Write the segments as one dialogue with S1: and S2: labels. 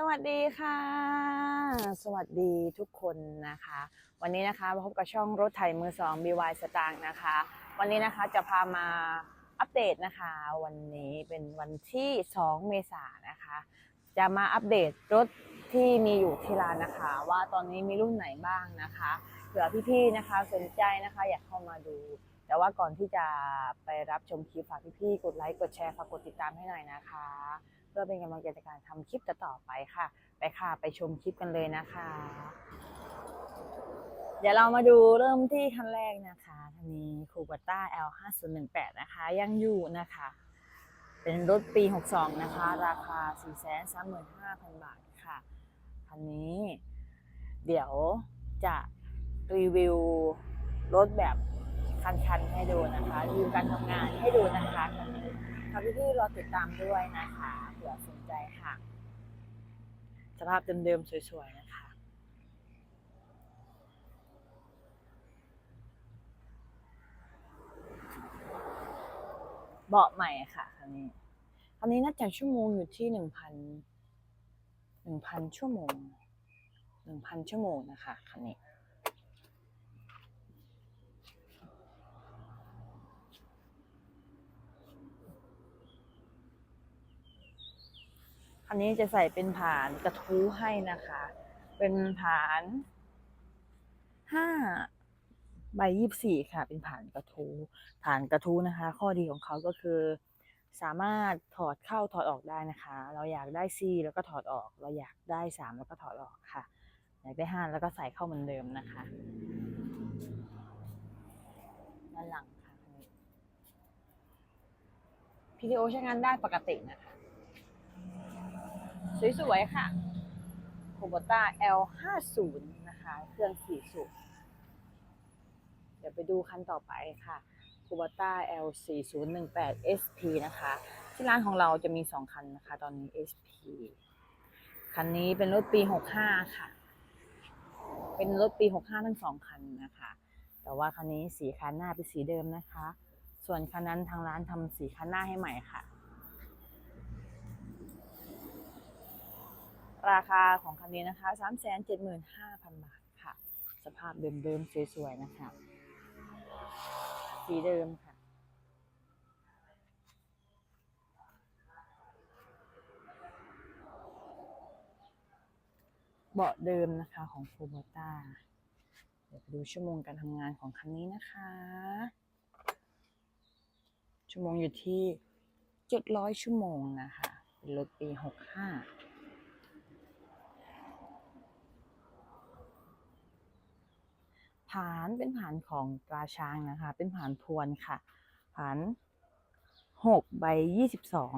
S1: สวัสดีค่ะ สวัสดีทุกคนนะคะ วันนี้นะคะมาพบกับช่องรถไถมือสอง BY สตางค์นะคะ วันนี้นะคะจะพามาอัปเดตนะคะ วันนี้เป็นวันที่ 2 เมษายนนะคะ จะมาอัปเดตรถที่มีอยู่ที่ร้านนะคะ ว่าตอนนี้มีรุ่นไหนบ้างนะคะเผื่อพี่ๆนะคะสนใจนะคะอยากเข้ามาดู แต่ว่าก่อนที่จะไปรับชมคลิปฝากพี่ๆกดไลค์กดแชร์ฝากกดติดตามให้หน่อยนะคะ พื่อเป็นกำลังใจในการทำคลิปต่อไปค่ะ ไปค่ะไปชมคลิปกันเลยนะคะ เดี๋ยวเรามาดูเริ่มที่คันแรกนะคะคันนี้คูปต้า L 5 0 1 8 นะคะ ยังอยู่นะคะ เป็นรถปี 62 นะคะ ราคา 435,000 บาทค่ะคันนี้ เดี๋ยวจะรีวิวรถแบบคันๆให้ดูนะคะรีวิวการทำงานให้ดูนะคะคันนี้ ฝากพี่ๆรอติดตามด้วยนะคะเผื่อสนใจค่ะ สภาพเดิมๆสวยๆนะคะเบาะใหม่ค่ะคันนี้คันนี้น่าจะชั่วโมงอยู่ที่หนึ่งพันหนึ่งพันชั่วโมงหนึ่งพันชั่วโมงนะคะคันนี้ อันนี้จะใส่เป็นผานกระทู้ให้นะคะ เป็นผานห้าใบยี่สี่ค่ะ เป็นผานกระทู้ผานกระทู้นะคะ ข้อดีของเขาก็คือ สามารถถอดเข้าถอดออกได้นะคะ เราอยากได้สี่แล้วก็ถอดออก เราอยากได้สามแล้วก็ถอดออกค่ะ อยากได้ห้าแล้วก็ใส่เข้าเหมือนเดิมนะคะด้านหลังค่ะอันนี้ PTO ใช้งานได้ปกตินะคะ สวยๆ ค่ะโคโบต้า L50 นะคะ เครื่อง4สูบเดี๋ยวไปดูคันต่อไปค่ะโคโบต้า L4018 SP นะคะ ที่ร้านของเราจะมี 2 คันนะคะ ตอนนี้ SP คันนี้เป็นรถปี 65 ค่ะ เป็นรถปี 65 ทั้งสองคันนะคะ แต่ว่าคันนี้สีคันหน้าเป็นสีเดิมนะคะ ส่วนคันนั้นทางร้านทำสีคันหน้าให้ใหม่ค่ะ ราคาของคันนี้นะคะ 375,000 บาทค่ะ สภาพเดิมๆสวยๆนะคะ สีเดิมค่ะ เบาะเดิมนะคะของโคโบต้าเดี๋ยวไปดูชั่วโมงการทำงานของคันนี้นะคะ ชั่วโมงอยู่ที่700ชั่วโมงนะคะ เป็นรถปี 65 ผานเป็นผานของตราช้างนะคะ เป็นผานพวนค่ะผานหกใบยี่สิบสอง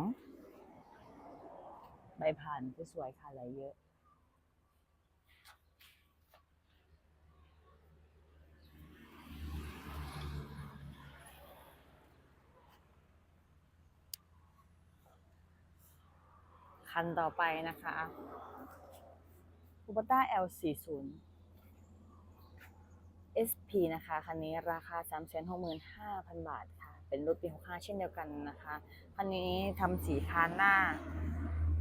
S1: ใบผานสวยค่ะอะไรเยอะคันต่อไปนะคะคูปต้า L40 SP นะคะ คันนี้ราคา 365,000 บาทค่ะ เป็นรถปี 65 เช่นเดียวกันนะคะ คันนี้ทำสีคานหน้า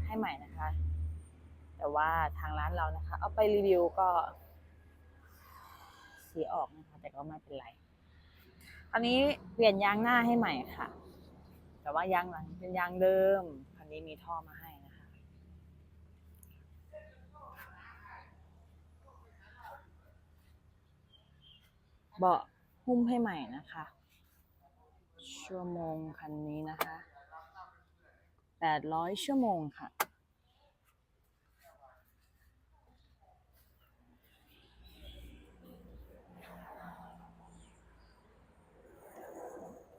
S1: ให้ใหม่นะคะ แต่ว่าทางร้านเรานะคะ เอาไปรีวิวก็ สีออกนะคะ แต่ก็ไม่เป็นไร อันนี้เปลี่ยนยางหน้าให้ใหม่ค่ะ แต่ว่ายางหลังเป็นยางเดิม คันนี้มีท่อมาให้นะคะ เบาะหุ้มให้ใหม่นะคะ ชั่วโมงคันนี้นะคะแปดร้อยชั่วโมงค่ะ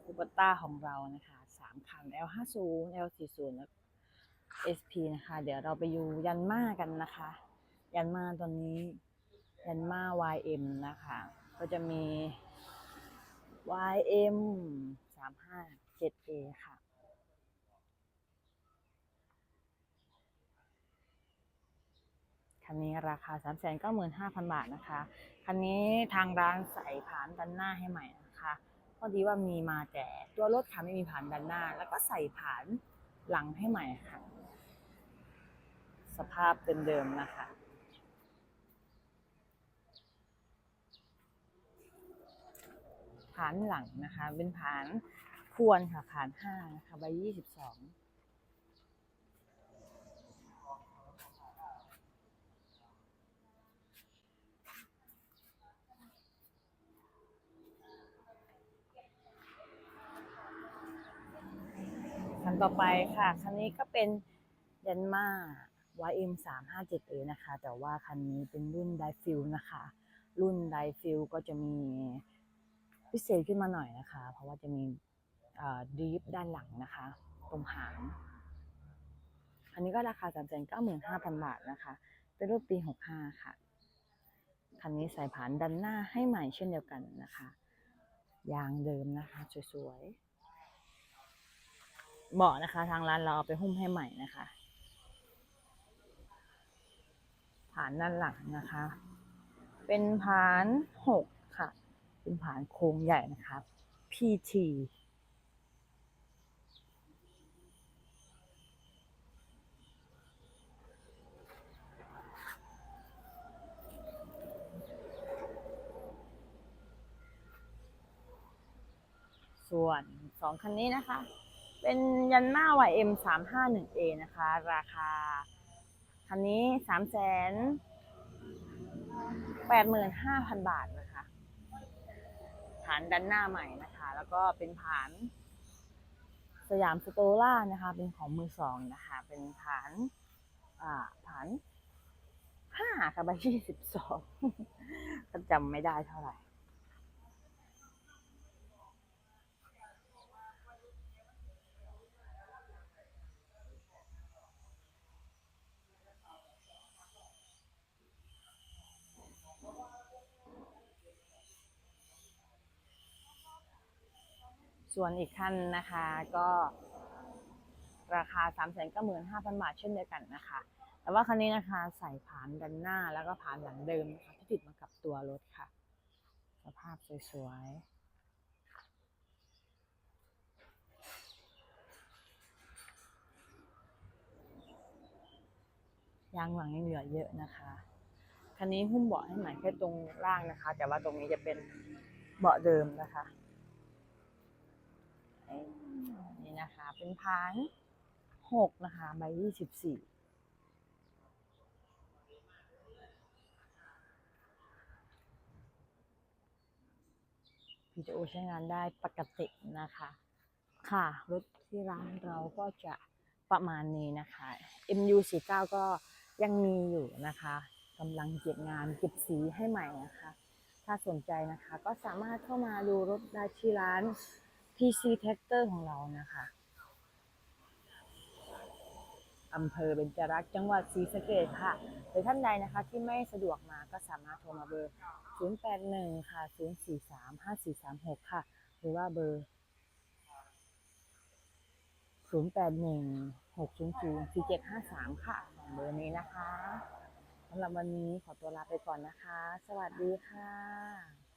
S1: คูปต้าของเรานะคะสามคัน L50 L40 และ SP นะคะ เดี๋ยวเราไปดูยันมากันนะคะ ยันมาตอนนี้ยันมา YM นะคะ ก็จะมี YM 357A ค่ะ คันนี้ราคา 395,000 บาทนะคะ คันนี้ทางร้านใส่ผานดันหน้าให้ใหม่นะคะพอดีว่ามีมาแต่ตัวรถค่ะไม่มีผานดันหน้า แล้วก็ใส่ผานหลังให้ใหม่ค่ะ สภาพเดิมๆนะคะ ผานหลังนะคะ เป็นผานควรค่ะผานห้านะคะใบยี่สิบสองคันต่อไปค่ะคันนี้ก็เป็นยันมา YM 3 5 7 A นะคะ แต่ว่าคันนี้เป็นรุ่นไดฟิลนะคะ รุ่นไดฟิลก็จะมี พิเศษขึ้นมาหน่อยนะคะ เพราะว่าจะมีดีฟด้านหลังนะคะ ตรงหาง อันนี้ก็ราคา3 9 5 0 0 0บาทนะคะ เป็นรุ่นปี65ค่ะ คันนี้ใส่ผานดันหน้าให้ใหม่เช่นเดียวกันนะคะ ยางเดิมนะคะ สวยๆเบาะนะคะ ทางร้านเราเอาไปหุ้มให้ใหม่นะคะผานด้านหลังนะคะ เป็นผานหก เป็นผานโครงใหญ่นะคะ PT ส่วนสองคันนี้นะคะ เป็นยันมา YM 3 5 1 A นะคะ ราคา คันนี้สามแสนแปดหมื่นห้าพันบาทนะ ฐานด้านหน้าใหม่นะคะ แล้วก็เป็นฐาน สยามสโตล่านะคะ เป็นของมือสองนะคะ เป็นฐานอ่าฐานห้าค่ะใบยี่สิบสองจำไม่ได้เท่าไหร่ ส่วนอีกคันนะคะก็ราคา 3 9 5 0 0 0 บาทเช่นเดียวกันนะคะ แต่ว่าคันนี้นะคะใส่ผานดันหน้าแล้วก็ผานหลังเดิมนะคะที่ติดมากับตัวรถค่ะ สภาพสวยๆ ยางหลังยังเหลือเยอะนะคะ คันนี้หุ้มเบาะให้ใหม่แค่ตรงล่างนะคะ แต่ว่าตรงนี้จะเป็นเบาะเดิมนะคะ นี่นะคะ เป็นพานหกนะคะใบยี่สิบสี่วิดีโอใช้งานได้ปกตินะคะ ค่ะ รถที่ร้านเราก็จะประมาณนี้นะคะ MU49 ก็ยังมีอยู่นะคะกำลังเก็บงานเก็บสีให้ใหม่นะคะ ถ้าสนใจนะคะก็สามารถเข้ามาดูรถได้ที่ร้าน PC Tractor ของเรานะคะอำเภอเบญจรักษ์จังหวัดศรีสะเกษค่ะ หรือท่านใดนะคะที่ไม่สะดวกมาก็สามารถโทรมาเบอร์ 081 ค่ะ 043 5436 ค่ะ หรือว่าเบอร์ 081 600 4753 ค่ะสองเบอร์นี้นะคะสำหรับวันนี้ขอตัวลาไปก่อนนะคะ สวัสดีค่ะ